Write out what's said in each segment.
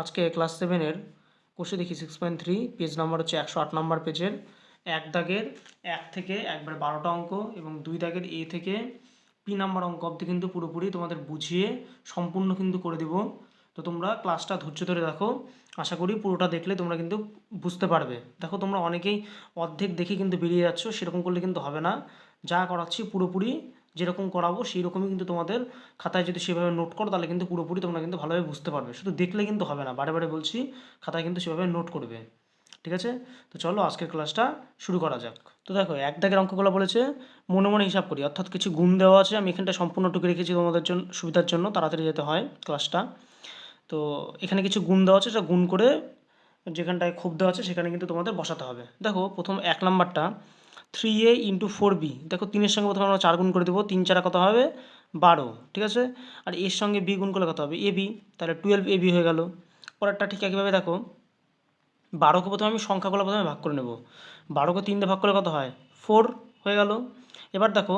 আজকে ক্লাস সেভেনের কোষে দেখি six point three page number হচ্ছে একশো আট নাম্বার পেজের এক দাগের এক থেকে একবার বারোটা অঙ্ক এবং দুই দাগের এ থেকে পি নাম্বার অঙ্ক অবধি কিন্তু পুরোপুরি তোমাদের বুঝিয়ে সম্পূর্ণ কিন্তু করে দেব। তো তোমরা ক্লাসটা ধৈর্য ধরে দেখো। আশা করি পুরোটা দেখলে তোমরা কিন্তু বুঝতে পারবে। দেখো, তোমরা অনেকেই অর্ধেক দেখে কিন্তু বেরিয়ে যাচ্ছ, সেরকম করলে কিন্তু হবে না। যা করাচ্ছি পুরোপুরি যেরকম করাবো সেই রকমই কিন্তু তোমাদের খাতায় যদি সেভাবে নোট করো, তাহলে কিন্তু পুরোপুরি তোমরা কিন্তু ভালোভাবে বুঝতে পারবে। শুধু দেখলে কিন্তু হবে না, বারে বারে বলছি, খাতায় কিন্তু সেভাবে নোট করবে। ঠিক আছে? তো চলো আজকের ক্লাসটা শুরু করা যাক। তো দেখো, এক দাগের অঙ্কগুলো বলেছে, মনে মনে হিসাব করি, অর্থাৎ কিছু গুণ দেওয়া আছে, আমি এখানটা সম্পূর্ণ টুকে রেখেছি তোমাদের জন্য, সুবিধার জন্য, তাড়াতাড়ি যেতে হয় ক্লাসটা তো এখানে কিছু গুণ দেওয়া আছে, সেটা গুণ করে যেখানটায় দেওয়া আছে, সেখানে কিন্তু তোমাদের বসাতে হবে। দেখো, প্রথম এক নাম্বারটা three A into four B দেখো তিনের সঙ্গে প্রথমে আমরা চার গুণ করে দেবো, তিন চারা কত হবে? বারো, ঠিক আছে? আর এর সঙ্গে বি গুণ করলে কত হবে? এ বি তাহলে টুয়েলভ এ বি হয়ে গেল। পরেরটা ঠিক একইভাবে দেখো। বারোকে প্রথমে আমি সংখ্যাগুলো প্রথমে ভাগ করে নেব। বারোকে তিন দিয়ে ভাগ করলে কত হয়? ফোর হয়ে গেল। এবার দেখো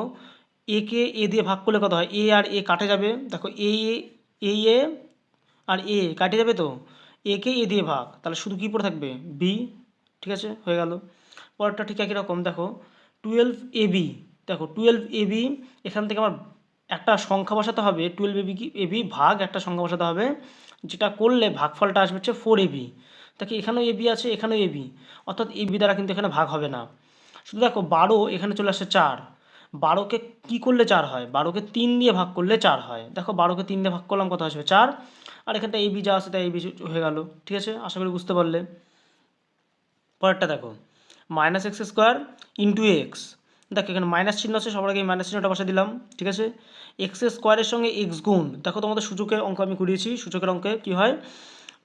এ কে এ দিয়ে ভাগ করলে কত হয়? এ আর এ কাটে যাবে। দেখো এ এ এ আর এ কাটে যাবে তো? এ কে এ দিয়ে ভাগ। তাহলে শুধু কী পড়ে থাকবে? বি ঠিক আছে? হয়ে গেল। পরেরটা ঠিক একই রকম, দেখো টুয়েলভ এ বি দেখো টুয়েলভ এ বি এখান থেকে আমার একটা সংখ্যা বসাতে হবে টুয়েলভ এ বি কি এ বি ভাগ একটা সংখ্যা বসাতে হবে, যেটা করলে ভাগফলটা আসবে হচ্ছে ফোর এ বি দেখি এখানেও এ বি আছে, এখানেও এ বি অর্থাৎ এ বি দ্বারা কিন্তু এখানে ভাগ হবে না। শুধু দেখো, বারো এখানে চলে আসছে চার। বারোকে কী করলে চার হয়? বারোকে তিন দিয়ে ভাগ করলে চার হয়। দেখো, বারোকে তিন দিয়ে ভাগ করলাম, কত আসবে? চার। আর এখানটা এ বি যা আছে, তাই এ বি হয়ে গেল। ঠিক আছে? আশা করি বুঝতে পারলে। পরেরটা দেখো। Minus X square into X দেখো, এখানে মাইনাস চিহ্ন আছে, সবার আগে মাইনাস চিহ্নটা বসে দিলাম, ঠিক আছে? এক্স স্কোয়ারের সঙ্গে এক্স গুণ, দেখো তোমাদের সূচকের অঙ্ক আমি করিয়েছি সূচকের অঙ্কে কী হয়?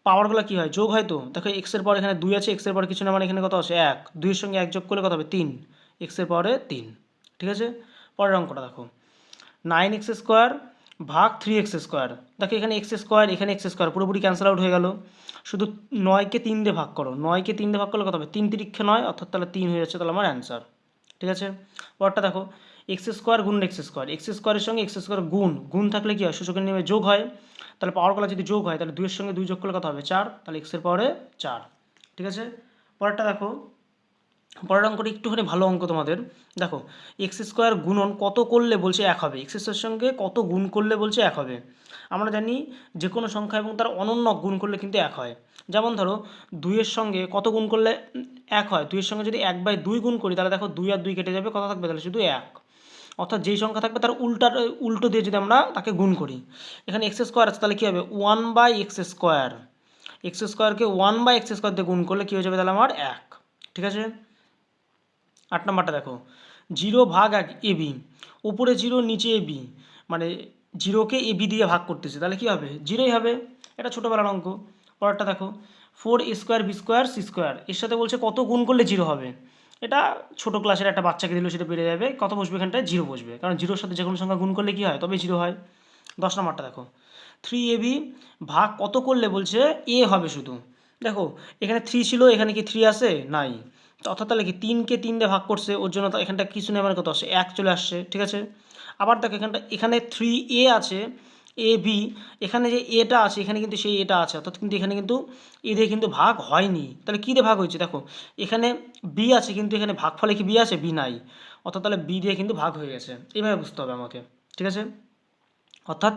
পাওয়ারগুলো কী হয়? যোগ হয় তো। দেখো এক্সের পর এখানে দুই আছে এক্সের পর কিছু না মানে এখানে কত আছে? এক। দুইয়ের সঙ্গে এক যোগ করলে কত হবে? তিন। এক্সের পরে তিন, ঠিক আছে? পরের অঙ্কটা দেখো। নাইন এক্স স্কোয়ার ভাগ থ্রি এক্স স্কোয়ার দেখো এখানে এক্স স্কোয়ার এখানে এক্স স্কোয়ার পুরোপুরি ক্যান্সেল আউট হয়ে গেল। শুধু নয়কে তিন দিয়ে ভাগ করো। নয়কে তিন দিয়ে ভাগ করলে কত হবে? তিন তিরিক্ষে নয়, অর্থাৎ তাহলে তিন হয়ে যাচ্ছে তাহলে আমার অ্যান্সার ঠিক আছে? পরটা দেখো এক্স স্কোয়ার গুণ এক্স স্কোয়ার এক্স স্কোয়ারের সঙ্গে এক্স স্কোয়ার গুণ। গুণ থাকলে কি হয়? সূচকের নিয়মে যোগ হয়। তাহলে পাওয়ার পাওয়ারগুলো যদি যোগ হয়, তাহলে দুইয়ের সঙ্গে দুই যোগ করলে কত হবে? চার। তাহলে এক্সের পাওয়ারে চার। ঠিক আছে? পরেরটা দেখো পরের অঙ্কটা একটুখানি ভালো অঙ্ক তোমাদের। দেখো এক্স স্কোয়ার গুণন কত করলে বলছে এক হবে? এক্স স্কোয়ার সঙ্গে কত গুণ করলে বলছে এক হবে? আমরা জানি যে কোনো সংখ্যা এবং তার অনন্য গুণ করলে কিন্তু এক হয়। যেমন ধরো, দুইয়ের সঙ্গে কত গুণ করলে এক হয়? দুইয়ের সঙ্গে যদি এক বাই দুই গুণ করি, তাহলে দেখো দুই আর দুই কেটে যাবে, কত থাকবে? তাহলে শুধু এক। অর্থাৎ যেই সংখ্যা থাকবে তার উল্টার উল্টো দিয়ে যদি আমরা তাকে গুণ করি। এখানে এক্স স্কোয়ার আছে, তাহলে কী হবে? One by X square X স্কোয়ারকে ওয়ান বাই এক্স স্কোয়ার দিয়ে গুণ করলে কী হয়ে যাবে? তাহলে আমার এক। ঠিক আছে? আট নম্বরটা দেখো। জিরো ভাগ এক এ বি, উপরে জিরো, নিচে এ বি মানে জিরোকে এ বি দিয়ে ভাগ করতেছে, তাহলে কী হবে? জিরোই হবে, এটা ছোটোবেলার অঙ্ক। পরেরটা দেখো, four square B square C square, এর সাথে বলছে কত গুণ করলে জিরো হবে? এটা ছোটো ক্লাসের একটা বাচ্চাকে দিলেও সেটা বেড়ে যাবে, কত বসবে এখানটায়? জিরো বসবে, কারণ জিরোর সাথে যে কোনো সংখ্যা গুণ করলে কী হয়? তবে জিরো হয়। দশ নম্বরটা দেখো, থ্রি এ বি ভাগ কত করলে বলছে এ হবে শুধু? দেখো, এখানে থ্রি ছিল, এখানে কি থ্রি আছে? নাই। অর্থাৎ তাহলে কি তিনকে তিন দিয়ে ভাগ করছে, ওর জন্য এখানটা কিছু নেই মানে কত আসছে? এক চলে আসছে, ঠিক আছে? আবার দেখো এখানটা, এখানে থ্রি এ আছে এ বি এখানে যে এটা আছে, এখানে কিন্তু সেই এটা আছে, অর্থাৎ কিন্তু এখানে কিন্তু এ দিয়ে কিন্তু ভাগ হয়নি। তাহলে কী দিয়ে ভাগ হয়েছে? দেখো, এখানে বি আছে, কিন্তু এখানে ভাগ ফলে কি বি আছে? বি নাই। অর্থাৎ তাহলে বি দিয়ে কিন্তু ভাগ হয়ে গেছে। এইভাবে বুঝতে হবে আমাকে, ঠিক আছে? অর্থাৎ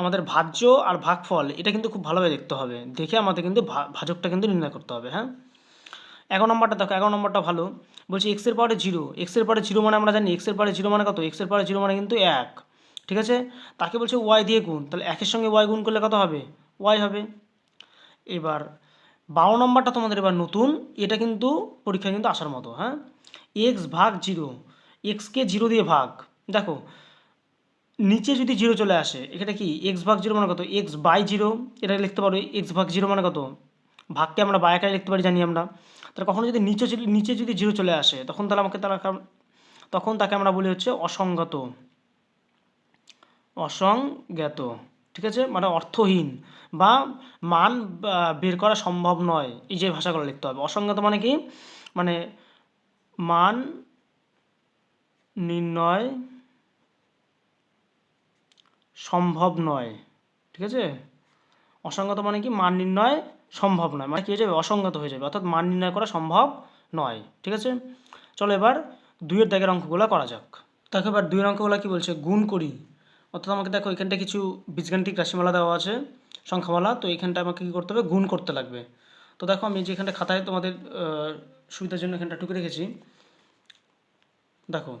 আমাদের ভাজ্য আর ভাগফল, এটা কিন্তু খুব ভালোভাবে দেখতে হবে। দেখে আমাদের কিন্তু ভাজকটা কিন্তু নির্ণয় করতে হবে হ্যাঁ? এগারো নম্বরটা দেখো, এগারো নম্বরটা ভালো। বলছি এক্সের পাওয়ারে জিরো এক্সের পাওয়ারে জিরো মানে আমরা জানি এক্সের পাওয়ারে জিরো মানে কত? এক্সের পাওয়ারে জিরো মানে কিন্তু এক। ঠিক আছে? তাকে বলছে ওয়াই দিয়ে গুণ। তাহলে একের সঙ্গে ওয়াই গুণ করলে কত হবে? ওয়াই হবে। এবার, বারো নম্বরটা তোমাদের এবার নতুন। এটা কিন্তু পরীক্ষায় কিন্তু আসার মতো হ্যাঁ? এক্স ভাগ জিরো এক্সকে জিরো দিয়ে ভাগ। দেখো, নিচে যদি জিরো চলে আসে, এখানে কি? এক্স ভাগ জিরো মানে কত? এক্স বাই জিরো এটা লিখতে পারো এক্স ভাগ জিরো মানে কত? ভাগকে আমরা বাই আকারে লিখতে পারি, জানি আমরা। তাহলে কখনো যদি নিচে নিচে যদি জিরো চলে আসে, তখন তাহলে আমাকে তারা তখন তাকে আমরা বলি হচ্ছে অসঙ্গত। অসংজ্ঞাত ঠিক আছে? মানে অর্থহীন বা মান বের করা সম্ভব নয়। এই যে ভাষাগুলো লিখতে হবে। অসংজ্ঞাত মানে কি? মানে মান নির্ণয় সম্ভব নয়। ঠিক আছে? অসঙ্গত মানে কি? মান নির্ণয় সম্ভব নয়। মানে কী হয়ে যাবে? অসঙ্গত হয়ে যাবে। অর্থাৎ মান নির্ণয় করা সম্ভব নয়। ঠিক আছে? চলো এবার দুইয়ের দাগের অঙ্কগুলো করা যাক। দেখো এবার দুইয়ের অঙ্কগুলো কী বলছে? গুণ করি। অর্থাৎ আমাকে দেখো, এখানটা কিছু বীজগাণিতিক রাশিমালা দেওয়া আছে, সংখ্যামালা। তো এখানটা আমাকে কী করতে হবে? গুণ করতে লাগবে। তো দেখো, আমি যে এখানটা খাতায় তোমাদের সুবিধার জন্য এখানটা টুকে রেখেছি। দেখো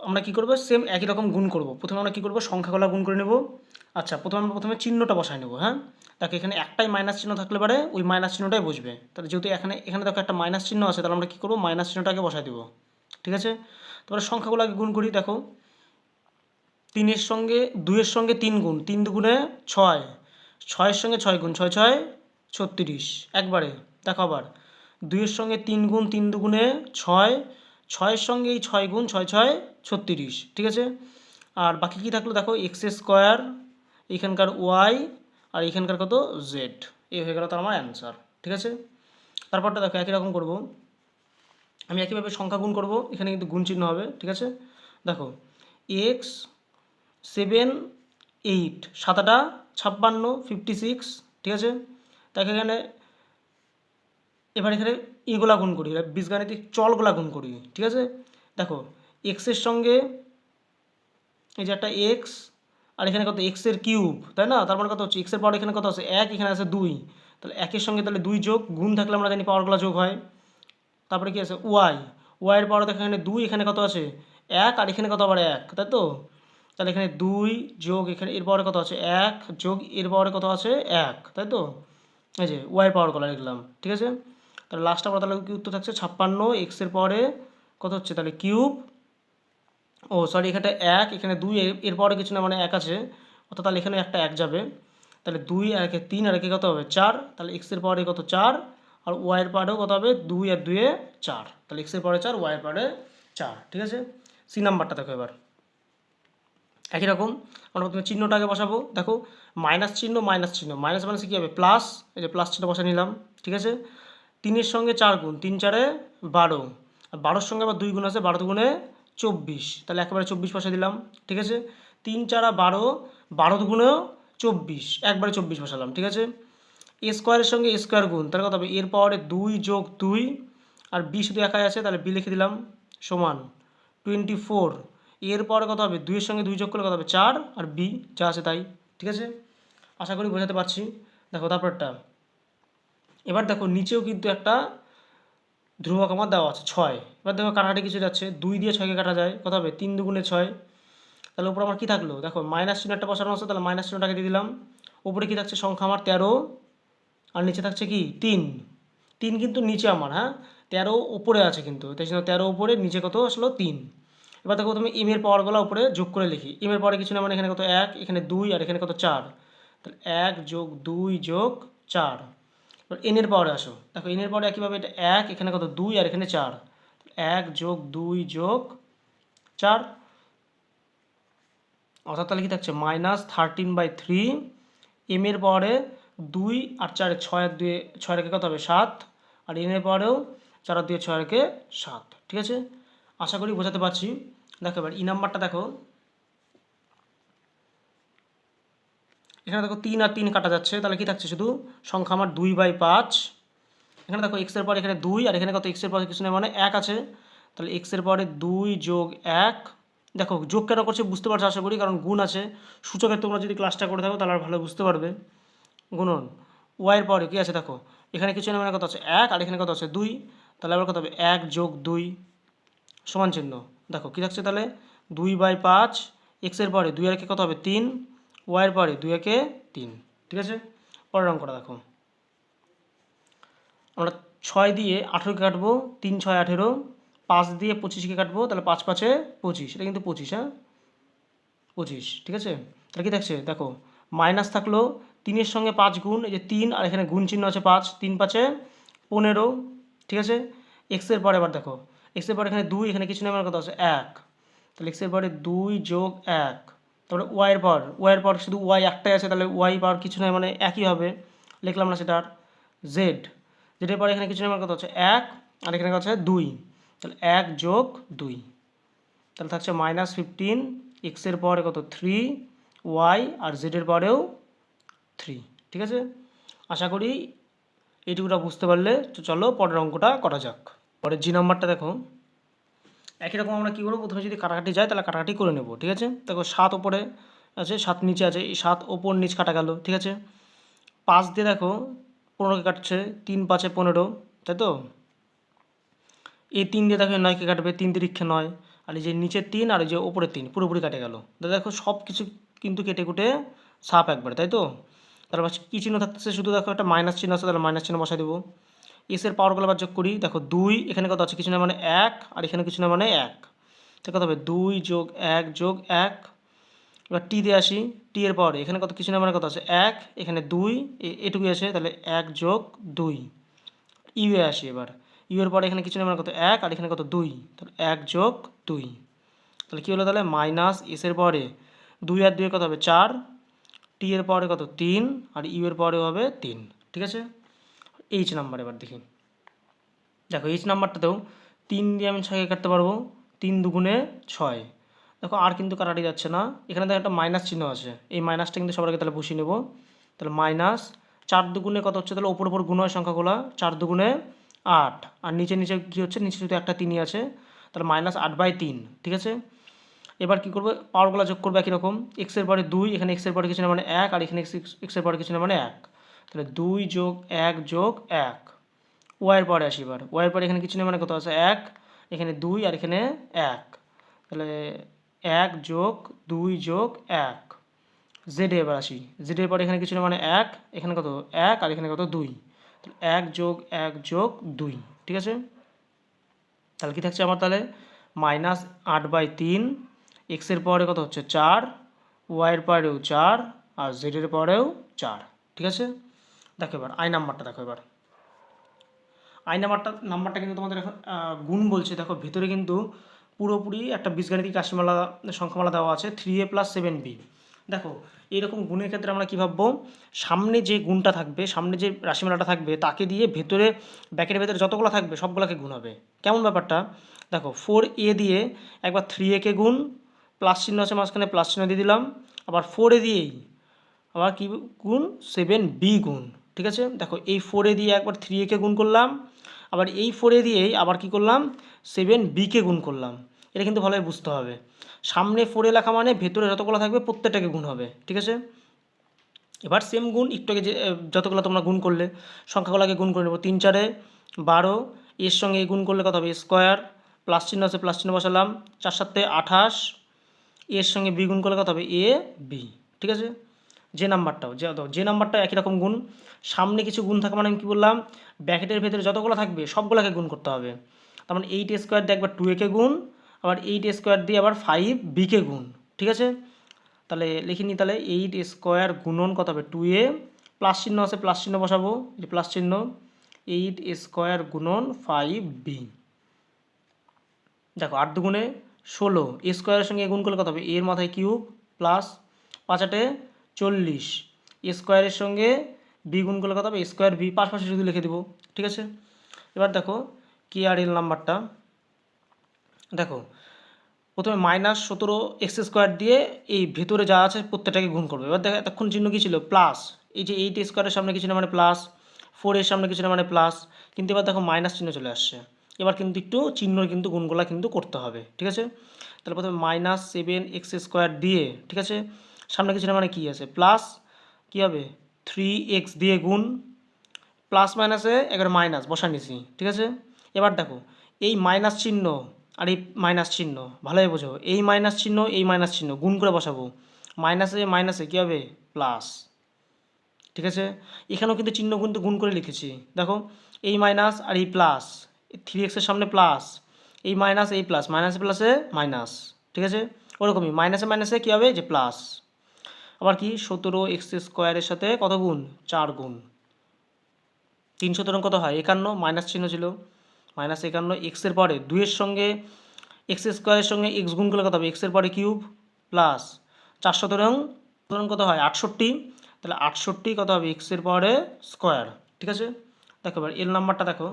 আমরা কি করব? সেম একই রকম গুণ করব। প্রথমে আমরা কি করব? সংখ্যাগুলো গুণ করে নেব। আচ্ছা প্রথমে আমরা প্রথমে চিহ্নটা বসায় নেব হ্যাঁ? দেখো এখানে একটাই মাইনাস চিহ্ন থাকলে পারে, ওই মাইনাস চিহ্নটাই বুঝবে তাহলে যেহেতু এখানে এখানে দেখো একটা মাইনাস চিহ্ন আছে, তাহলে আমরা কী করব? মাইনাস চিহ্নটাকে বসায় দেবো। ঠিক আছে? তারপরে সংখ্যাগুলোকে গুণ করি, দেখো। তিনের সঙ্গে, দুইয়ের সঙ্গে তিন গুণ, তিন দুগুণে ছয়। ছয়ের সঙ্গে ছয় গুণ, ছয় ছয়, ছত্রিশ। একবারে, দেখো আবার। দুইয়ের সঙ্গে তিন গুণ, তিন দুগুণে ছয় ছয়ের সঙ্গে এই ছয় গুণ ছয় ছয় ছত্রিশ, ঠিক আছে? আর বাকি কী থাকল? দেখো, এক্স স্কোয়ার, এখানকার ওয়াই আর এখানকার কত? জেড। এই হয়ে গেল তার আমার অ্যান্সার, ঠিক আছে? তারপরটা দেখো, একই রকম করব। আমি একইভাবে সংখ্যা গুণ করব, এখানে কিন্তু গুণ চিহ্ন হবে, ঠিক আছে? দেখো, এক্স সেভেন এইট, সাতাটা, ছাপ্পান্ন, ফিফটি সিক্স, ঠিক আছে? তাকে এখানে, এবার এখানে এগুলা গুণ করি, বীজগাণিতিক চলগুলা গুণ করি, ঠিক আছে? দেখো এক্সের সঙ্গে এই যে একটা এক্স আর এখানে কত? এক্সের কিউব, তাই না? তার মানে কত হচ্ছে? এক্সের পাওয়ার এখানে কত আছে? এক, এখানে আছে দুই। তাহলে একের সঙ্গে তাহলে দুই যোগ, গুণ থাকলে আমরা জানি পাওয়ারগুলো যোগ হয়। তারপরে কি আছে? ওয়াই ওয়াইয়ের পাওয়ার দেখো এখানে দুই, এখানে কত আছে? এক, আর এখানে কত আবার এক, তাই তো? তাহলে এখানে দুই যোগ, এখানে এর পাওয়ারে কত আছে? এক যোগ, এর পাওয়ারে কত আছে? এক, তাই তো? এই যে ওয়াইয়ের পাওয়ার কলা লিখলাম, ঠিক আছে? তাহলে লাস্ট আবার তাহলে কি উত্তর থাকছে? ছাপ্পান্ন এক্সের পরে কত হচ্ছে? তাহলে কিউব ও সরি এখানে এক, এখানে দুই, এর- এর পরে কিছু না মানে এক আছে। অর্থাৎ তাহলে এখানে একটা এক যাবে। তাহলে দুই আর একে তিন, আর একে কত হবে? চার। তাহলে এক্সের পাওয়ারে কত? চার। আর ওয়াইয়ের পাওয়ারেও কত হবে? দুই আর দুয়ে চার। তাহলে এক্সের পরে চার ওয়াইয়ের পাওয়ারে চার, ঠিক আছে? সি নাম্বারটা দেখো এবার। একই রকম। আমরা প্রথমে চিহ্নটাকে বসাবো। দেখো মাইনাস চিহ্ন মাইনাস চিহ্ন। মাইনাস মাইনাসে কী হবে? প্লাস এই যে প্লাস চিহ্ন বসা নিলাম, ঠিক আছে? তিনের সঙ্গে চার গুণ, তিন চারে বারো। আর বারোর সঙ্গে আবার দুই গুণ আছে, বারো দুগুণে চব্বিশ। তাহলে একেবারে চব্বিশ বসা দিলাম, ঠিক আছে? তিন চারা বারো বারো দুগুণেও চব্বিশ, একবারে চব্বিশ বসালাম, ঠিক আছে? এ স্কোয়ারের সঙ্গে স্কোয়ার গুণ, তাহলে কত হবে? এর পাওয়ারে দুই যোগ দুই, আর বি শুধু একাই আছে, তাহলে বি লিখে দিলাম, সমান টোয়েন্টি ফোর এর পরে কত হবে? দুইয়ের সঙ্গে দুই যোগ করলে কত হবে? চার, আর বি যা আছে তাই, ঠিক আছে? আশা করি বোঝাতে পারছি। দেখো, তারপরটা। এবার দেখো নিচেও কিন্তু একটা ধ্রুবক আমার দেওয়া আছে, ছয়। এবার দেখো কাটাকাটি কিছু যাচ্ছে, দুই দিয়ে ছয়কে কাটা যায়, কত হবে? তিন দুগুণে ছয়। তাহলে উপরে আমার কী থাকল? দেখো মাইনাস চিহ্ন একটা বসানো আছে, তাহলে মাইনাস চিহ্নটাকে দিয়ে দিলাম। উপরে কী থাকছে? সংখ্যা আমার তেরো। আর নিচে থাকছে কি? তিন। তিন কিন্তু নিচে আমার হ্যাঁ? তেরো উপরে আছে কিন্তু, তাই জন্য তেরো উপরে, নিচে কত আসলো? তিন। এবার দেখো তুমি এম এর পাওয়ারগুলো উপরে যোগ করে লিখি। এম এর পাওয়ারে কিছু না মানে এখানে কত এক, এখানে দুই, আর এখানে কত চার। তাহলে এক যোগ দুই যোগ চার। এবার এন এর পাওয়ারে আসো। দেখো এন এর পাওয়ারে একইভাবে এটা এক, এখানে কত? দুই আর এখানে চার। এক যোগ দুই যোগ চার। অর্থাৎ তাহলে কি থাকছে? Minus thirteen by three M এর পাওয়ারে দুই আর চারে ছয় আর দুয়ে ছয় রেখে কত হবে? সাত। আর এন এর পাওয়ারেও চার আর দুয়ে ছয় রেখে সাত। ঠিক আছে? আশা করি বোঝাতে পারছি। দেখো এবার ই নাম্বারটা দেখো। এখানে দেখো তিন আর তিন কাটা যাচ্ছে, তাহলে কি থাকছে শুধু? সংখ্যা আমার দুই বাই পাঁচ। এখানে দেখো এক্সের পরে এখানে দুই, আর এখানে কত? এক্সের পরে কিছু নেই মানে এক আছে। তাহলে এক্সের পরে দুই যোগ এক। দেখো, যোগ কেন করছে বুঝতে পারছ আশা করি, কারণ গুণ আছে। সূচকের তোমরা যদি ক্লাসটা করে থাকো, তাহলে আর ভালো বুঝতে পারবে। গুণন ওয়াইয়ের পরে কী আছে দেখো? এখানে কিছু নেই মানে কত আছে? এক, আর এখানে কত আছে? দুই। তাহলে আবার কত হবে? এক যোগ দুই সমান চিহ্ন। দেখো, কী থাকছে তাহলে? দুই বাই পাঁচ এক্সের পরে দুই আর একে কত হবে? তিন। ওয়াইয়ের পরে দুই একে তিন, ঠিক আছে? পরের অঙ্কটা দেখো। আমরা ছয় দিয়ে আঠেরোকে কাটবো, তিন, ছয়, আঠেরো, পাঁচ দিয়ে পঁচিশকে কাটবো, তাহলে পাঁচ, পাঁচে পঁচিশ, এটা কিন্তু পঁচিশ হ্যাঁ? পঁচিশ, ঠিক আছে? তাহলে কি থাকছে? দেখো মাইনাস থাকল তিনের সঙ্গে পাঁচ গুণ, এই যে তিন, আর এখানে গুণ চিহ্ন আছে পাঁচ, তিন, পাঁচে পনেরো, ঠিক আছে? এক্সের পরে এবার দেখো এক্সের পরে এখানে দুই, এখানে কিছু নেই আমার কত আছে? এক, তাহলে এক্সের পরে দুই যোগ এক তারপরে ওয়াইয়ের পর ওয়াইয়ের পর শুধু ওয়াই একটাই আছে, তাহলে ওয়াই পাওয়ার কিছু নয় মানে একই হবে। লিখলাম না সেটা আর। জেড জেডের পর এখানে কিছু নেই আমার কত আছে এক, আর এখানে কত হচ্ছে দুই। তাহলে এক যোগ দুই। তাহলে থাকছে মাইনাস ফিফটিন এক্সের পরে কত? থ্রি ওয়াই আর জেডের পরেও থ্রি ঠিক আছে? আশা করি এইটুকুটা বুঝতে পারলে চলো পরের অঙ্কটা করা যাক। পরের জি নাম্বারটা দেখো। একই রকম আমরা কী করব? প্রথমে যদি কাটাকাটি যায়, তাহলে কাটাকাটি করে নেব, ঠিক আছে? দেখো সাত ওপরে আছে, সাত নিচে আছে, এই সাত ওপর নিচ কাটা গেল, ঠিক আছে? পাঁচ দিয়ে দেখো, পনেরোকে কাটছে, তিন পাঁচে পনেরো, তাই তো? এই তিন দিয়ে দেখো নয়কে কাটবে, তিন তিরিক্ষে নয়। আর এই যে নিচের তিন আর এই যে ওপরের তিন, পুরোপুরি কাটে গেল। দেখো সব কিছু কিন্তু কেটে কুটে সাপ একবারে, তাই তো? তারপর কী চিহ্ন থাকতেছে? শুধু দেখো একটা মাইনাস চিহ্ন আছে, তাহলে মাইনাস চিহ্ন বসাই দেবো। এসের পাওয়ারগুলো আবার যোগ করি। দেখো দুই, এখানে কত আছে? কিছু না মানে এক, আর এখানে কিছু না মানে এক। তো কত হবে? দুই যোগ এক যোগ এক। এবার টি দিয়ে আসি। টি এর পাওয়ারে এখানে কত? কিছু না মানে কত আছে? এক। এখানে দুই এটুকুই আছে, তাহলে এক যোগ দুই। ইউ এ আসি এবার। ইউ এর পরে এখানে কিছু না মানে কত? এক, আর এখানে কত? দুই। তাহলে এক যোগ দুই। তাহলে কী হলো তাহলে? মাইনাস এসের পরে দুই আর দুই কত হবে? চার। টি এর পরে কত? তিন। আর ইউ এর পরে হবে তিন। ঠিক আছে? এইচ নাম্বার এবার দেখি। দেখো এইচ নাম্বারটাতেও তিন দিয়ে আমি ছয়কে কাটতে পারব, তিন দুগুণে ছয়। দেখো, আর কিন্তু কাটাটি যাচ্ছে না। এখানে দেখো একটা মাইনাস চিহ্ন আছে। এই মাইনাসটা কিন্তু সবার আগে তাহলে বসিয়ে নেব। তাহলে মাইনাস চার দুগুণে কত হচ্ছে? তাহলে ওপর ওপর গুণ হয় সংখ্যাগুলো, চার দুগুণে আট। আর নিচে নিচে কী হচ্ছে? নিচে শুধু একটা তিনই আছে। তাহলে মাইনাস আট বাই তিন, ঠিক আছে? এবার কী করব? পাওয়ারগুলো যোগ করব একই রকম। এক্সের পরে দুই, এখানে এক্সের পরে কিছু না মানে এক, আর এখানে এক্স এক্সের পরে কিছু না মানে এক। তাহলে দুই যোগ এক যোগ এক। ওয়াইয়ের পরে আসি এবার। ওয়াইয়ের পরে এখানে কিছু নেই মানে কত আছে? এক। এখানে দুই আর এখানে এক। তাহলে এক যোগ দুই যোগ এক। জেডে এবার আসি। জেডের পরে এখানে কিছু নেই মানে এক। এখানে কত? এক আর এখানে কত? দুই। তাহলে এক যোগ এক যোগ দুই। ঠিক আছে? তাহলে কি থাকছে আমার তাহলে? মাইনাস আট বাই তিন। এক্সের পরে কত হচ্ছে? চার। ওয়াইয়ের পরেও চার। আর জেডের পরেও চার। ঠিক আছে? দেখো এবার আই নাম্বারটা দেখো এবার। আই নাম্বারটা নাম্বারটা কিন্তু তোমাদের এখন গুণ বলছে। দেখো, ভেতরে কিন্তু পুরোপুরি একটা বীজগাণিতিক রাশিমালা, সংখ্যামালা দেওয়া আছে three A plus seven B দেখো এইরকম গুণের ক্ষেত্রে আমরা কী ভাববো? সামনে যে গুণটা থাকবে, সামনে যে রাশিমালাটা থাকবে, তাকে দিয়ে ভেতরে ব্যাকের ভেতরে যতগুলো থাকবে, সবগুলোকে গুণ হবে। কেমন ব্যাপারটা? দেখো ফোর এ দিয়ে একবার থ্রি একে গুণ প্লাস চিহ্ন আছে মাঝখানে প্লাস চিহ্ন দিয়ে দিলাম। আবার ফোর এ দিয়েই আবার কি গুণ? সেভেন বি গুণ। ঠিক আছে? দেখো, এই ফোরে দিয়ে একবার থ্রি একে গুণ করলাম। আবার এই ফোরে দিয়েই আবার কি করলাম? সেভেন বিকে গুণ করলাম। এটা কিন্তু ভালোভাবে বুঝতে হবে। সামনে ফোরে লেখা মানে ভেতরে যতগুলো থাকবে প্রত্যেকটাকে গুণ হবে। ঠিক আছে? এবার সেম গুণ, একটু আগে যে যতগুলো তোমরা গুণ করলে, সংখ্যাগুলোকে গুণ করে নেব। তিন চারে বারো, এর সঙ্গে গুণ করলে কত হবে? স্কোয়ার প্লাস চিহ্ন আছে প্লাস চিহ্ন বসালাম। চার সাথে আঠাশ, এর সঙ্গে বি গুণ করলে কত হবে? এ বি ঠিক আছে? যে নাম্বারটাও, যে যে নাম্বারটা একই রকম গুণ। সামনে কিছু গুণ থাকে মানে আমি কী বললাম? ব্যাকেটের ভেতরে যতগুলো থাকবে, সবগুলোকে গুণ করতে হবে। তার মানে এইট স্কোয়ার দিয়ে একবার টু একে গুণ, আবার এইট স্কোয়ার দিয়ে আবার ফাইভ বিকে গুণ, ঠিক আছে? তাহলে লিখে নিই তাহলে এইট স্কোয়ার গুণন কত হবে? টু এ প্লাস চিহ্ন আছে প্লাস চিহ্ন বসাবো যে প্লাস চিহ্ন এইট স্কোয়ার গুণন ফাইভ বি দেখো, আট দুগুণে ষোলো স্কোয়ারের সঙ্গে গুণ করলে কত হবে? এর মাথায় কিউব প্লাস পাঁচ আটে চল্লিশ। স্কোয়ারের সঙ্গে বি গুণ করলে কত হবে? স্কোয়ার বি পাশাপাশি শুধু লিখে দেবো, ঠিক আছে? এবার দেখো কে আর এল নাম্বারটা দেখো, প্রথমে মাইনাস সতেরো এক্স স্কোয়ার দিয়ে এই ভেতরে যা আছে প্রত্যেকটাকে গুণ করবে। এবার দেখো এতক্ষণ চিহ্ন কী ছিল? প্লাস এই যে এইট স্কোয়ারের সামনে কিছু না মানে প্লাস ফোরের সামনে কিছু না মানে প্লাস কিন্তু এবার দেখো মাইনাস চিহ্ন চলে আসছে। এবার কিন্তু একটু চিহ্নর কিন্তু গুণগুলা কিন্তু করতে হবে, ঠিক আছে? তাহলে প্রথমে মাইনাস সেভেন এক্স স্কোয়ার দিয়ে, ঠিক আছে? সামনে কিছু না মানে কী আছে? প্লাস কী হবে? থ্রি এক্স দিয়ে গুণ প্লাস মাইনাসে একবার মাইনাস বসা নিছি, ঠিক আছে? এবার দেখো, এই মাইনাস চিহ্ন আর এই মাইনাস চিহ্ন, ভালোই বোঝো। এই মাইনাস চিহ্ন, এই মাইনাস চিহ্ন, গুণ করে বসাবো। মাইনাসে মাইনাসে কী হবে? প্লাস ঠিক আছে? এখানেও কিন্তু চিহ্ন কিন্তু গুণ করে লিখেছি। দেখো, এই মাইনাস আর এই প্লাস থ্রি এক্সের সামনে প্লাস এই মাইনাস এই প্লাস মাইনাস প্লাসে মাইনাস ঠিক আছে? ওরকমই মাইনাসে মাইনাসে কী হবে? যে প্লাস আবার কি? সতেরো এক্স স্কোয়ারের সাথে কত গুণ? চার গুণ। তিন সতেরো কত হয়? একান্ন, মাইনাস চিহ্ন ছিল। মাইনাস একান্ন এক্সের পরে দুইয়ের সঙ্গে এক্স স্কোয়ারের সঙ্গে এক্স গুণ করলে কত হবে? এক্সের পরে কিউব প্লাস চার সতেরো সতেরো কত হয়? আটষট্টি। তাহলে আটষট্টি কত হবে? এক্সের পরে স্কোয়ার ঠিক আছে? দেখো এবার এর নাম্বারটা দেখো।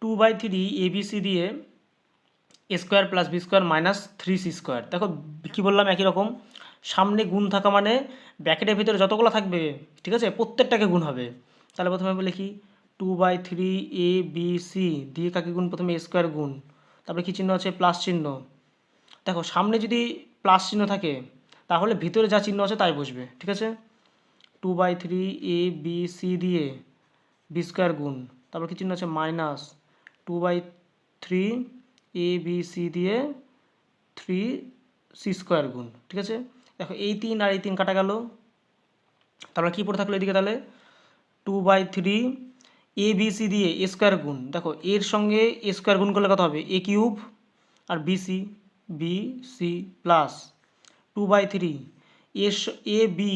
টু বাই থ্রি এবিসি দিয়ে square plus B square minus three C square. দেখো, কী বললাম একই রকম? সামনে গুণ থাকা মানে ব্র্যাকেটের ভিতরে যতগুলো থাকবে, ঠিক আছে, প্রত্যেকটাকে গুণ হবে। তাহলে প্রথমে আমি লিখি, two by three A B C, দিয়ে কাকে গুণ? প্রথমে স্কোয়ার গুণ। তারপরে কী চিহ্ন আছে? প্লাস চিহ্ন। দেখো, সামনে যদি প্লাস চিহ্ন থাকে, তাহলে ভিতরে যা চিহ্ন আছে তাই বসবে, ঠিক আছে? Two by three A B C দিয়ে বি স্কোয়ার গুণ। তারপর কি চিহ্ন আছে? Minus. Two by three A B C দিয়ে থ্রি সি স্কোয়ার গুণ, ঠিক আছে? দেখো, এই তিন আর এই তিন কাটা গেল। তারপর কী পড়ে থাকল এদিকে তাহলে? Two by three A B C দিয়ে এ স্কোয়ার গুণ। দেখো, এর সঙ্গে এ স্কোয়ার গুণ করলে কত হবে? A cube R B C B C plus two by three এর এ বি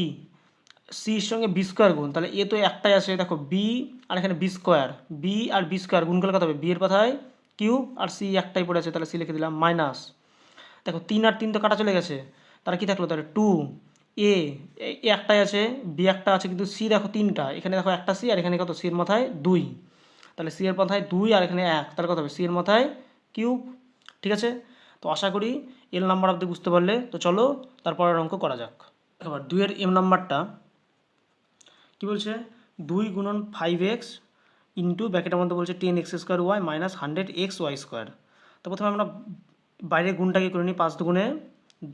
সির সঙ্গে বি স্কোয়ার গুণ। তাহলে এ তো একটাই আছে, দেখো বি আর এখানে বি স্কোয়ার বি আর বি স্কোয়ার গুণ করলে কত হবে? বি এর কথায় কিউব আর সি একটাই পড়ে আছে, তাহলে সি লিখে দিলাম মাইনাস। দেখো, তিন আর তিন তো কাটা চলে গেছে তারা কী থাকল তাহলে? টু। এ একটাই আছে, বি একটা আছে, কিন্তু সি দেখো তিনটা, এখানে দেখো একটা সি, আর এখানে কত? সি এর মাথায় দুই। তাহলে সি এর মাথায় দুই আর এখানে এক, তাহলে কত হবে? সি এর মাথায় কিউব, ঠিক আছে? তো আশা করি এল নাম্বার অবধি বুঝতে পারলে, তো চলো তারপরের অঙ্ক করা যাক। এবার দুইয়ের এম নাম্বারটা, কী বলছে? দুই গুণন ফাইভ এক্স ইন্টু ব্যাকেটের মধ্যে বলছে ten X square Y minus hundred X Y square তো প্রথমে আমরা বাইরের গুণটাকে করে নিই পাঁচ দুগুণে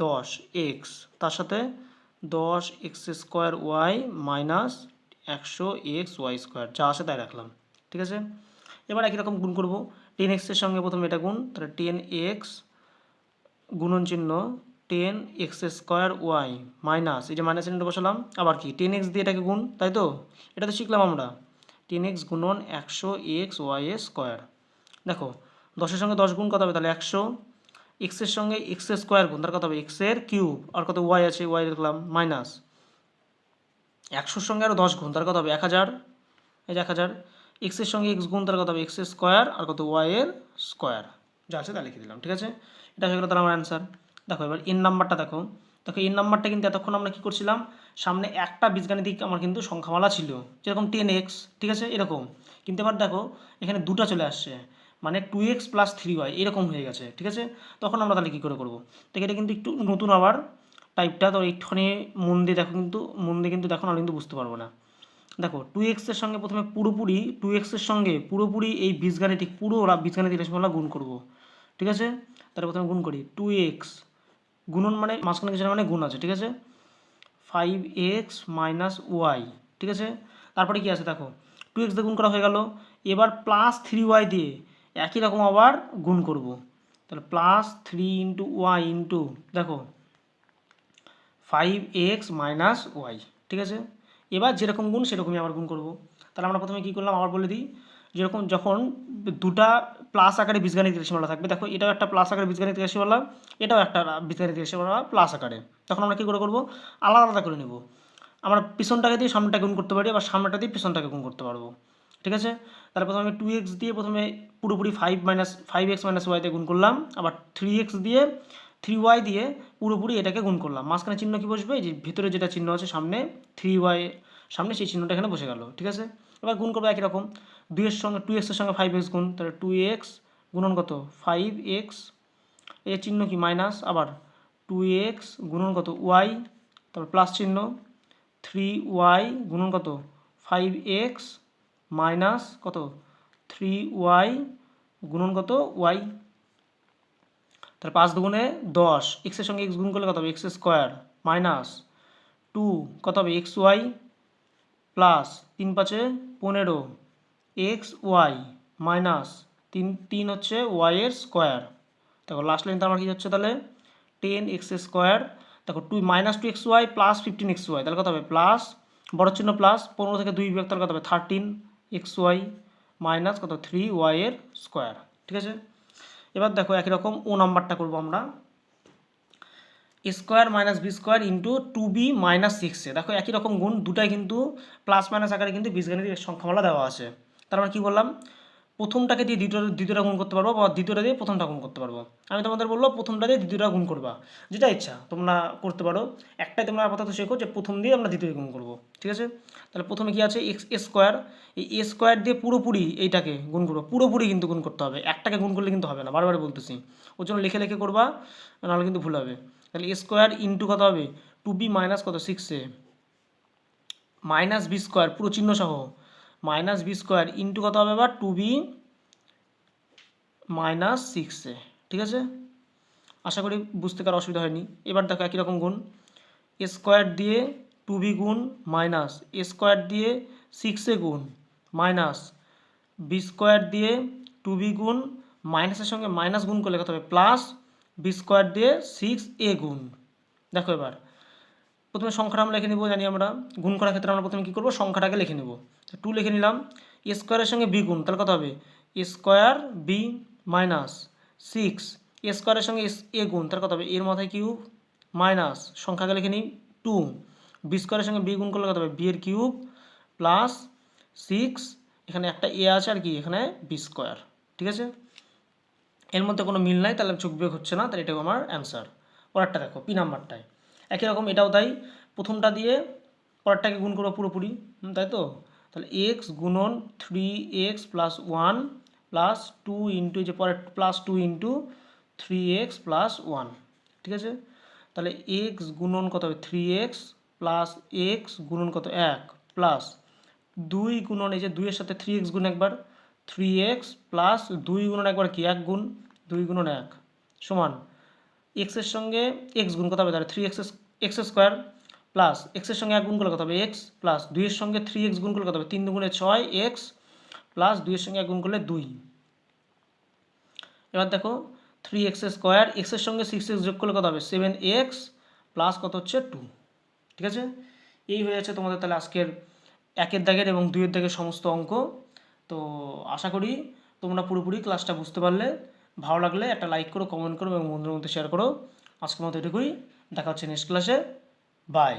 দশ এক্স তার সাথে দশ এক্স স্কোয়ার ওয়াই মাইনাস একশো এক্স ওয়াই স্কোয়ার যা আছে তাই রাখলাম। ঠিক আছে? এবার একই রকম গুণ করব। টেন এক্সের সঙ্গে প্রথমে এটা গুণ, তাহলে টেন এক্স গুণন চিহ্ন ten X square Y minus এই যে মাইনাস চিহ্নটা বসালাম, আবার কি? টেন এক্স দিয়ে এটাকে গুণ, তাই তো? এটা তো শিখলাম আমরা। টেন এক্স গুণন একশো এক্স ওয়াই স্কোয়ার। দেখো, দশের সঙ্গে দশ গুণ কত হবে? তাহলে একশো। এক্সের সঙ্গে এক্স স্কোয়ার গুণ তার কত হবে? এক্সের কিউব। আর কত ওয়াই আছে? ওয়াই দেখলাম মাইনাস। একশোর সঙ্গে আরও দশ গুণ তার কত হবে? এক হাজার। এই যে এক হাজার। এক্সের সঙ্গে এক্স গুণ তার কত হবে? X square. আর কত ওয়াই এর স্কোয়ার। যা আছে তা লিখে দিলাম, ঠিক আছে? এটা হয়ে গেলো তার আমার অ্যান্সার দেখো, এবার এন নাম্বারটা দেখো। দেখো এন নাম্বারটা কিন্তু এতক্ষণ আমরা কী করছিলাম? সামনে একটা বীজগাণিতিক আমার কিন্তু সংখ্যামালা ছিল। যেরকম টেন এক্স ঠিক আছে? এরকম। কিন্তু এবার দেখো, এখানে দুটা চলে আসছে। মানে two X plus three Y এরকম হয়ে গেছে, ঠিক আছে? তখন আমরা তাহলে কী করে করব? তো এটা কিন্তু একটু নতুন আবার টাইপটা তো একটুখানি মন দিয়ে দেখো কিন্তু, মন দিয়ে কিন্তু দেখো না কিন্তু বুঝতে পারব না। দেখো টু এক্সের সঙ্গে প্রথমে পুরোপুরি টু এক্সের সঙ্গে পুরোপুরি এই বীজগাণিতিক, পুরো বীজগাণিতিক রাশিমালা গুণ করব। ঠিক আছে? তাহলে প্রথমে গুণ করি টু এক্স গুণন মানে মাঝখানে কিছু মানে গুণ আছে, ঠিক আছে? ফাইভ এক্স মাইনাস ওয়াই ঠিক আছে? তারপরে কি আছে দেখো? টু এক্স দিয়ে গুণ করা হয়ে গেল। এবার প্লাস থ্রি ওয়াই দিয়ে একই রকম আবার গুণ করব। তাহলে plus three into Y into দেখো ফাইভ এক্স মাইনাস ওয়াই ঠিক আছে? এবার যেরকম গুণ সেরকমই আবার গুণ করব। তাহলে আমরা প্রথমে কী করলাম? আবার বলে দিই যেরকম যখন দুটা প্লাস আকারে বীজগাণিত রাশিমালা থাকবে, দেখো এটাও একটা প্লাস আকারে বীজগাণিত রাশিমালা, এটাও একটা বীজগাণিত রাশিমালা প্লাস আকারে। তখন আমরা কী করে করব? আলাদা আলাদা করে নেব। আমরা পিছনটাকে দিয়ে সামনেটাকে গুণ করতে পারি, আবার সামনেটা দিয়ে পিছনটাকে গুণ করতে পারব। ঠিক আছে? তাহলে প্রথমে আমি টু এক্স দিয়ে প্রথমে পুরোপুরি five minus five X minus ওয়াইতে গুণ করলাম, আবার থ্রি এক্স দিয়ে থ্রি ওয়াই দিয়ে পুরোপুরি এটাকে গুণ করলাম। মাঝখানে চিহ্ন কি বসবে? যে ভিতরে যেটা চিহ্ন আছে সামনে থ্রি ওয়াই সামনে সেই চিহ্নটা এখানে বসে গেল। ঠিক আছে? এবার গুণ করব একই রকম। দুইয়ের সঙ্গে টু এক্সের সঙ্গে ফাইভ এক্স গুণ, তাহলে টু এক্স গুণন কত? ফাইভ এক্সের চিহ্ন কি? মাইনাস আবার টু এক্স গুণন কত? ওয়াই তারপর প্লাস চিহ্ন থ্রি ওয়াই গুণন কত? ফাইভ এক্স মাইনাস কত? থ্রি ওয়াই গুণন কত? ওয়াই তাহলে পাঁচ দুগুণে দশ এক্সের সঙ্গে এক্স গুণ করলে কত হবে? এক্স স্কোয়ার মাইনাস টু কত হবে? এক্স ওয়াই প্লাস তিন পাঁচে পনেরো। এক্স ওয়াই মাইনাস তিন তিন হচ্ছে ওয়াই এর স্কোয়ার। দেখো লাস্ট লাইন আমার কী হচ্ছে তাহলে? Ten X square. দেখো two minus two X Y plus fifteen X Y, তাহলে কত হবে? প্লাস বড় চিহ্ন প্লাস পনেরো থেকে দুই বিভাগ তাহলে কত হবে? থার্টিন এক্স ওয়াই মাইনাস কত? থ্রি ওয়াই এর স্কোয়ার। ঠিক আছে? এবার দেখো একই রকম ও নাম্বারটা করব আমরা। Square minus B square into two B minus সিক্সে দেখো একই রকম গুণ, দুটাই কিন্তু প্লাস মাইনাস আকারে কিন্তু বীজগাণিতিক সংখ্যামালা দেওয়া আছে। তার কী বললাম? প্রথমটাকে দিয়ে দ্বিতীয়, দ্বিতীয়টা গুণ করতে পারব বা দ্বিতীয়টা দিয়ে প্রথমটা গুণ করতে পারব। আমি তোমাদের বলল প্রথমটা দিয়ে দ্বিতীয়টা গুণ করবা। যেটা ইচ্ছা তোমরা করতে পারো। একটাই তোমরা আপাতত শেখো যে প্রথম দিয়ে আমরা দ্বিতীয় গুণ করব। ঠিক আছে? তাহলে প্রথমে কি আছে? X square. এই এ স্কোয়ার দিয়ে পুরোপুরি এইটাকে গুণ করব। পুরোপুরি কিন্তু গুণ করতে হবে। একটাকে গুণ করলে কিন্তু হবে না। বারবার বলতেছি। ওর জন্য লিখে লিখে করবা, নাহলে কিন্তু ভুল হবে। তাহলে এ স্কোয়ার ইন্টু কত হবে? টু বি মাইনাস কত? সিক্স মাইনাস বি স্কোয়ার পুরো চিহ্ন সহ। মাইনাস বি স্কোয়ার ইন্টু কত হবে এবার? টু বি মাইনাস সিক্স ঠিক আছে? আশা করি বুঝতে কারও অসুবিধা হয়নি। এবার দেখো একই রকম গুণ। এ স্কোয়ার দিয়ে টু বি গুণ মাইনাস, এ স্কোয়ার দিয়ে সিক্স গুণ মাইনাস, বি স্কোয়ার দিয়ে টু বি গুণ মাইনাসের সঙ্গে মাইনাস গুণ করলে কত হবে? প্লাস বি স্কোয়ার দিয়ে সিক্স এ গুণ। দেখো এবার। প্রথমে সংখ্যাটা আমরা লিখে নেব, জানি আমরা। গুণ করার ক্ষেত্রে আমরা প্রথমে কী করব? সংখ্যাটাকে লিখে নেব। টু লিখে নিলাম এ স্কোয়ারের সঙ্গে বি গুণ, তাহলে কত হবে? A square B minus six A স্কোয়ারের সঙ্গে এ গুণ, তাহলে কত হবে? এর মাথায় কিউব মাইনাস সংখ্যাকে লিখে নিই টু বি স্কোয়ারের সঙ্গে বি গুণ করলে কত হবে? বি কিউব প্লাস সিক্স এখানে একটা এ আছে আর কি, এখানে বি স্কোয়ার ঠিক আছে? এর মধ্যে কোনো মিল নাই, তাহলে যোগ বিয়োগ হচ্ছে না, তাহলে এটাও আমার অ্যান্সার পরেরটা দেখো পি নাম্বারটায়। একই রকম এটাও তাই, প্রথমটা দিয়ে পরেরটাকে গুণ করব পুরোপুরি তাই তো? তাহলে এক্স গুণন three X plus one plus two into যে পরের plus two into three X plus one ঠিক আছে? তাহলে এক্স গুণন কত হবে? থ্রি এক্স প্লাস এক্স গুণন কত? এক প্লাস দুই গুণন, এই যে দুইয়ের সাথে থ্রি এক্স গুণ একবার থ্রি এক্স প্লাস দুই গুণন একবার কি? এক গুণ, দুই গুণন এক, সমান এক্সের সঙ্গে এক্স গুণ কত হবে? তাহলে three X X square plus এক্সের সঙ্গে এক গুণ করলে কত হবে? এক্স প্লাস দুইয়ের সঙ্গে থ্রি এক্স গুণ করলে কত হবে? তিন দুগুণে ছয় এক্স প্লাস দুইয়ের সঙ্গে এক গুণ করলে দুই। এবার দেখো থ্রি এক্স স্কোয়ার এক্সের সঙ্গে সিক্স এক্স যোগ করলে কত হবে? সেভেন এক্স প্লাস কত হচ্ছে টু ঠিক আছে? এই হয়ে যাচ্ছে তোমাদের তাহলে আজকের একের দাগের এবং দুইয়ের দাগের সমস্ত অঙ্ক। তো আশা করি তোমরা পুরোপুরি ক্লাসটা বুঝতে পারলে। ভালো লাগলে একটা লাইক করো কমেন্ট করো এবং বন্ধুদের মধ্যে শেয়ার করো। আজকের মতো এটুকুই। দেখা হচ্ছে নেক্সট ক্লাসে বাই